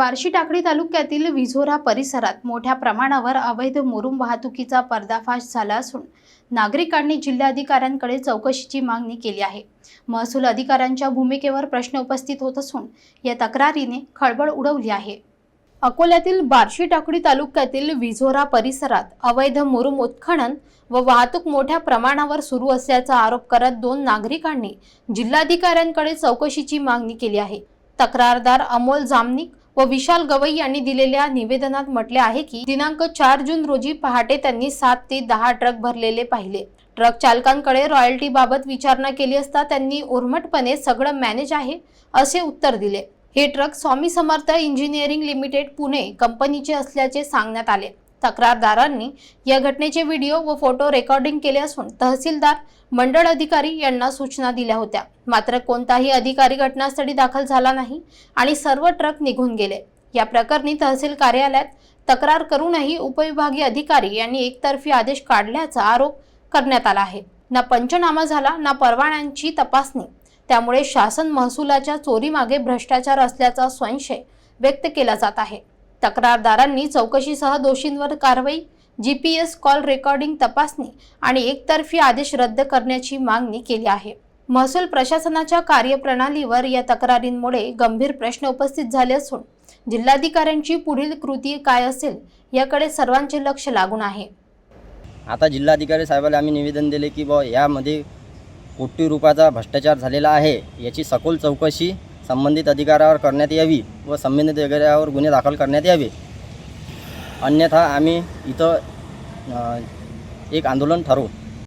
बार्शी टाकळी तालुक्यातील विझोरा परिसरात मोठ्या प्रमाणावर अवैध मुरुम वाहतुकीचा पर्दाफाश झाला असून नागरिकांनी जिल्हाधिकाऱ्यांकडे चौकशीची मागणी केली आहे. महसूल अधिकाऱ्यांच्या भूमिकेवर प्रश्न उपस्थित होत असून या तक्रारीने खळबळ उडवली आहे. अकोल्यातील बार्शी टाकळी तालुक्यातील विझोरा परिसरात अवैध मुरुम उत्खनन व वाहतूक मोठ्या प्रमाणावर सुरू असल्याचा आरोप करत दोन नागरिकांनी जिल्हाधिकाऱ्यांकडे चौकशीची मागणी केली आहे. तक्रारदार अमोल जामनिक व विशाल गवई यांनी दिलेल्या निवेदनात म्हटले आहे की दिनांक चार जून रोजी पहाटे त्यांनी सात ते दहा ट्रक भरलेले पाहिले. ट्रक चालकांकडे रॉयल्टी बाबत विचारणा केली असता त्यांनी उर्मटपणे सगळं मॅनेज आहे असे उत्तर दिले. हे truck Swami Samarth engineering limited Pune कंपनीचे असल्याचे सांगण्यात आले. तक्रारदारांनी या घटनेचे व्हिडिओ व फोटो रेकॉर्डिंग केले असून तहसीलदार मंडळ अधिकारी यांना सूचना दिल्या होत्या. मात्र कोणताही अधिकारी घटनास्थळी दाखल झाला नाही आणि सर्व ट्रक निघून गेले. या प्रकरणी तहसील कार्यालयात तक्रार करूनही उपविभागीय अधिकारी यांनी एकतर्फी आदेश काढल्याचा आरोप करण्यात आला आहे. ना पंचनामा झाला ना परवान्यांची तपासणी. त्यामुळे शासन महसुलाच्या चोरीमागे भ्रष्टाचार असल्याचा संशय व्यक्त केला जात आहे. तक्रारदारांनी चौकशीसह दोषींवर कारवाई G P S call recording तपासणी आणि एकतर्फी आदेश रद्द करण्याची मागणी केली आहे. महसूल प्रशासनाच्या कार्यप्रणालीवर या तक्रारींमुळे गंभीर प्रश्न उपस्थित झाले असून जिल्हाधिकाऱ्यांची पुढील कृती काय असेल याकडे सर्वांचे लक्ष लागून आहे. आता जिल्हाधिकारी साहेबाला आम्ही निवेदन दिले की बुवा यामध्ये कोटी रुपयाचा भ्रष्टाचार झालेला आहे याची सखोल चौकशी संबंधित अधिकाऱ्यावर करण्यात यावी व संबंधित अधिकाऱ्यावर गुन्हे दाखल करण्यात यावे. अन्यथा आम्ही इथं एक आंदोलन ठरवू.